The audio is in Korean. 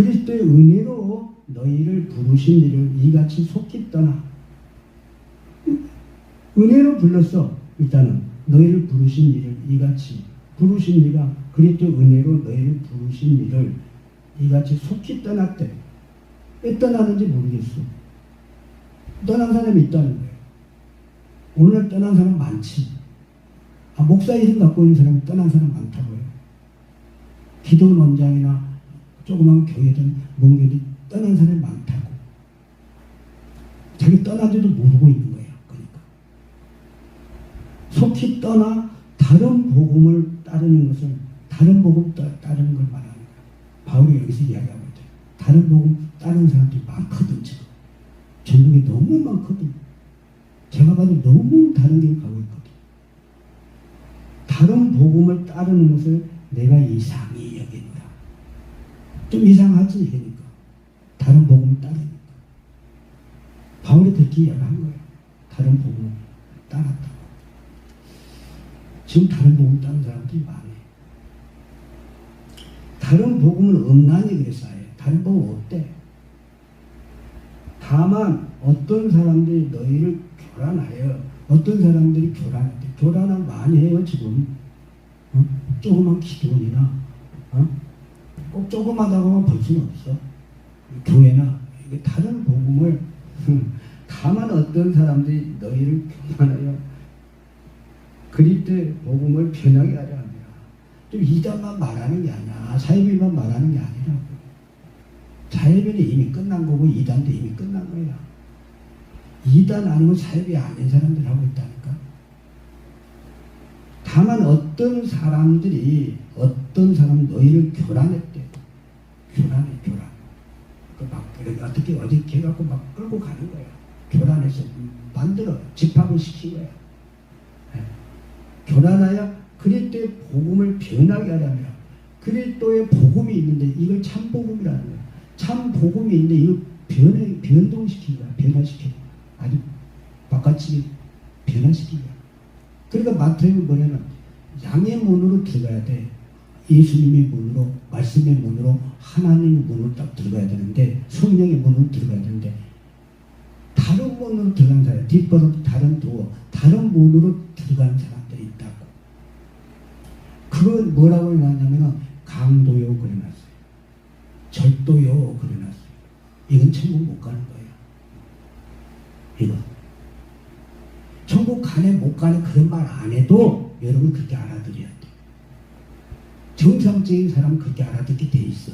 그리스도의 은혜로 너희를 부르신 이를 이같이 속히 떠나. 은혜로 불렀어. 일단은 너희를 부르신 이를 이같이 부르신 이가 그리스도 은혜로 너희를 부르신 이를 이같이 속히 떠났대. 왜 떠나는지 모르겠어. 떠난 사람이 있다는 거예요. 오늘날 떠난 사람 많지. 아, 목사 이름 갖고 있는 사람이 떠난 사람 많다고요. 기도 원장이나 조그만 교회든 몽교들이 떠난 사람이 많다고. 자기 떠난지도 모르고 있는 거예요. 그러니까. 속히 떠나 다른 복음을 따르는 것을 다른 복음 따, 따르는 걸 말하는 거예요. 바울이 여기서 이야기하고 있죠. 다른 복음 따르는 사람들이 많거든 지금. 전국에 너무 많거든. 제가 봐도 너무 다른 길 가고 있거든. 다른 복음을 따르는 것을 내가 여긴다. 좀 이상하지 그러니까. 다른 복음을 따르니까. 바울이 그렇게 이야기한 거예요. 다른 복음을 따랐다고. 지금 다른 복음 따는 사람들이 많아요. 다른 복음은 없나니 그랬어요. 다른 복음 없대. 다만 어떤 사람들이 너희를 교란하여 어떤 사람들이 교란한대. 교란을 많이 해요 지금. 어? 조그만 기도원이나 어? 꼭 조그마다고만 볼 수는 없어. 교회나 다른 복음을 음, 다만 어떤 사람들이 너희를 교만하여 그리스도의 복음을 변하게 하려 합니다. 좀 이단만 말하는 게 아니야. 사회비만 말하는 게 아니라고. 사회비는 이미 끝난 거고 이단도 이미 끝난 거야. 이단 아니면 사회비 아닌 사람들 하고 있다니까. 다만 어떤 사람들이 어떤 사람 너희를 교란했대. 교란해 교란. 그막 어떻게 어디 개 갖고 막 끌고 가는 거야. 교란해서 만들어 집합을 시킨 거야. 예. 교란하여 그리스도의 복음을 변하게 하려면 그리스도의 복음이 있는데 이걸 참 복음이라는 거야. 참 복음이 있는데 이걸 변해 변동시킨 거야. 변화시킨 거야. 아주 바깥이 변화시킨 거야. 그러니까 마태복음 보면은 양의 문으로 들어가야 돼. 예수님의 문으로 말씀의 문으로 하나님의 문으로 딱 들어가야 되는데 성령의 문으로 들어가야 되는데 다른 문으로 들어간 사람 뒷번호 다른 도어 다른 문으로 들어간 사람들이 있다고. 그건 뭐라고 해놨냐면 강도요 그래놨어요. 절도요 그래놨어요. 이건 천국 못 가는 거예요. 이거. 천국 가네 못 가네 그런 말 안 해도 여러분 그렇게 알아들여야 돼 정상적인 사람은 그렇게 알아듣게 돼 있어